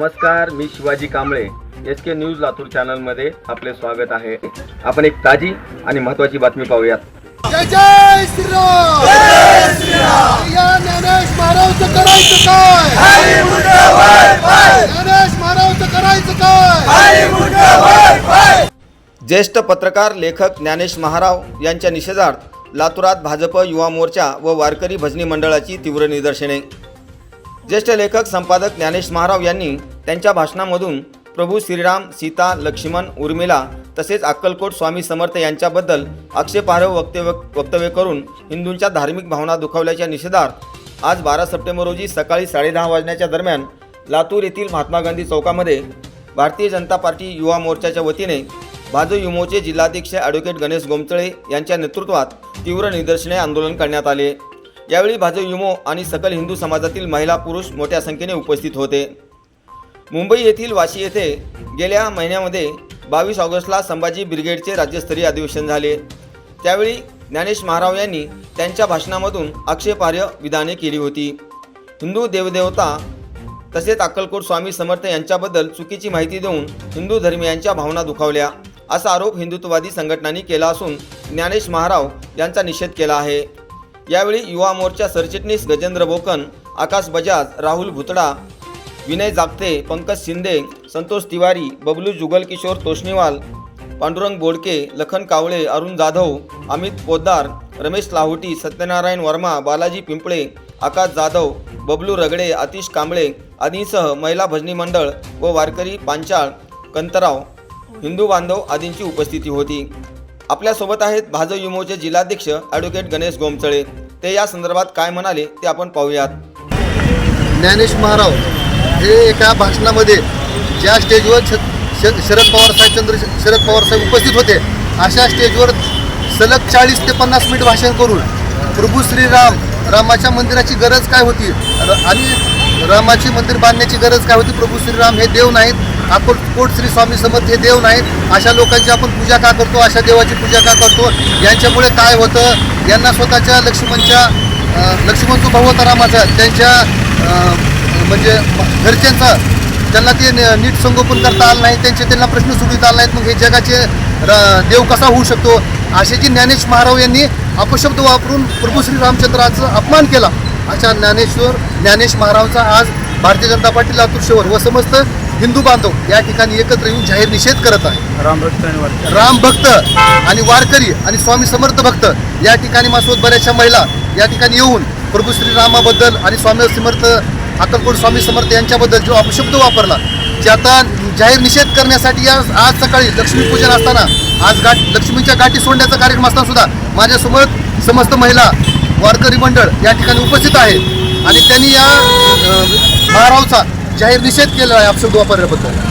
मी Shivaji Kamble. S K news Latur चॅनलमध्ये आपले स्वागत आहे. आपण एक ताजी आणि महत्त्वाची बातमी पाहूयात. जय जय श्रीराम! या ज्ञानेश महाराजचं करायचं काय? ज्ञानेश महाराजचं करायचं काय? ज्येष्ठ पत्रकार लेखक ज्ञानेश महाराव यांच्या निषेधार्थ लातूरात भाजप युवा मोर्चा व वारकरी भजनी मंडळाची तीव्र निदर्शने. ज्येष्ठ लेखक संपादक ज्ञानेश महाराव यांनी त्यांच्या भाषणामधून प्रभू श्रीराम सीता लक्ष्मण उर्मिला तसेच अक्कलकोट स्वामी समर्थ यांच्याबद्दल आक्षेपार्ह वक्तव्य वक्तव्य करून हिंदूंच्या धार्मिक भावना दुखावल्याच्या निषेधार्थ आज बारा सप्टेंबर रोजी सकाळी साडेदहा वाजण्याच्या दरम्यान लातूर येथील महात्मा गांधी चौकामध्ये भारतीय जनता पार्टी युवा मोर्चाच्या वतीने भाजप युमोचे जिल्हाध्यक्ष ॲडव्होकेट गणेश गोमतळे यांच्या नेतृत्वात तीव्र निदर्शने आंदोलन करण्यात आले. यावेळी भाजप युमो आणि सकल हिंदू समाजातील महिला पुरुष मोठ्या संख्येने उपस्थित होते. मुंबई येथील वाशी येथे गेल्या महिन्यामध्ये बावीस ऑगस्टला संभाजी ब्रिगेडचे राज्यस्तरीय अधिवेशन झाले. त्यावेळी ज्ञानेश महाराव यांनी त्यांच्या भाषणामधून आक्षेपार्ह विधाने केली होती. हिंदू देवदेवता तसेच अक्कलकोट स्वामी समर्थ यांच्याबद्दल चुकीची माहिती देऊन हिंदू धर्मियांच्या भावना दुखावल्या असा आरोप हिंदुत्ववादी संघटनांनी केला असून ज्ञानेश महाराव यांचा निषेध केला आहे. यावेळी युवा मोर्चा सरचिटणीस गजेंद्र बोकन आकाश बजाज राहुल भुतडा विनय जागते पंकज शिंदे संतोष तिवारी बबलू जुगलकिशोर तोष्णीवाल पांडुरंग बोडके लखन कावळे अरुण जाधव अमित पोद्दार रमेश लाहोटी सत्यनारायण वर्मा बालाजी पिंपळे आकाश जाधव बबलू रगडे आतिश कांबळे आदींसह महिला भजनी मंडळ व वारकरी पांचाळ कंतराव हिंदू बांधव आदींची उपस्थिती होती. आपल्यासोबत आहेत भाजप युमोचे जिल्हाध्यक्ष ॲडव्होकेट गणेश गोमचळे. ते या संदर्भात काय म्हणाले ते आपण पाहूयात. ज्ञानेश महाराव हे एका भाषणामध्ये ज्या स्टेजवर छ- शरद पवार साहेब चंद्र शरद पवार साहेब उपस्थित होते अशा स्टेजवर सलग चाळीस ते पन्नास मिनिट भाषण करून प्रभू श्रीराम रामाच्या मंदिराची गरज काय होती? आणि रामाची मंदिर बांधण्याची गरज काय होती? प्रभू श्रीराम हे देव नाहीत आपण कोट श्री स्वामी समर्थ हे देव नाहीत. अशा लोकांची आपण पूजा का करतो? अशा देवाची पूजा का करतो? यांच्यामुळे काय होतं? यांना स्वतःच्या लक्ष्मणच्या लक्ष्मण जो रामाचा. त्यांच्या म्हणजे घरच्यांचा. त्यांना ते नीट संगोपन करता आलं नाही. त्यांचे त्यांना प्रश्न सोडविता आला नाहीत. मग हे जगाचे र- देव कसा होऊ शकतो? असे जी ज्ञानेश महाराव यांनी अपशब्द वापरून प्रभू श्री रामचंद्राचा अपमान केला. अशा ज्ञानेश्वर ज्ञानेश महारावचा आज भारतीय जनता पार्टी लातूर शहर व समस्त हिंदू बांधव या ठिकाणी एकत्र येऊन जाहीर निषेध करत आहे. राम भक्त आणि वारकरी. आणि स्वामी समर्थ भक्त या ठिकाणी माझ्यासोबत बऱ्याचशा महिला या ठिकाणी येऊन प्रभू श्रीरामाबद्दल आणि स्वामी समर्थ अक्कलकोट स्वामी समर्थ यांच्याबद्दल जो अपशब्द वापरला ज्याचा जाहीर निषेध करण्यासाठी या आज सकाळी लक्ष्मीपूजन असताना आज गाठ लक्ष्मीच्या गाठी सोडण्याचा कार्यक्रम असताना सुद्धा माझ्यासोबत समस्त महिला वारकरी मंडळ या ठिकाणी उपस्थित आहे आणि त्यांनी या महारावचा जाहीर निषेध केला आहे अपशब्द वापरल्याबद्दल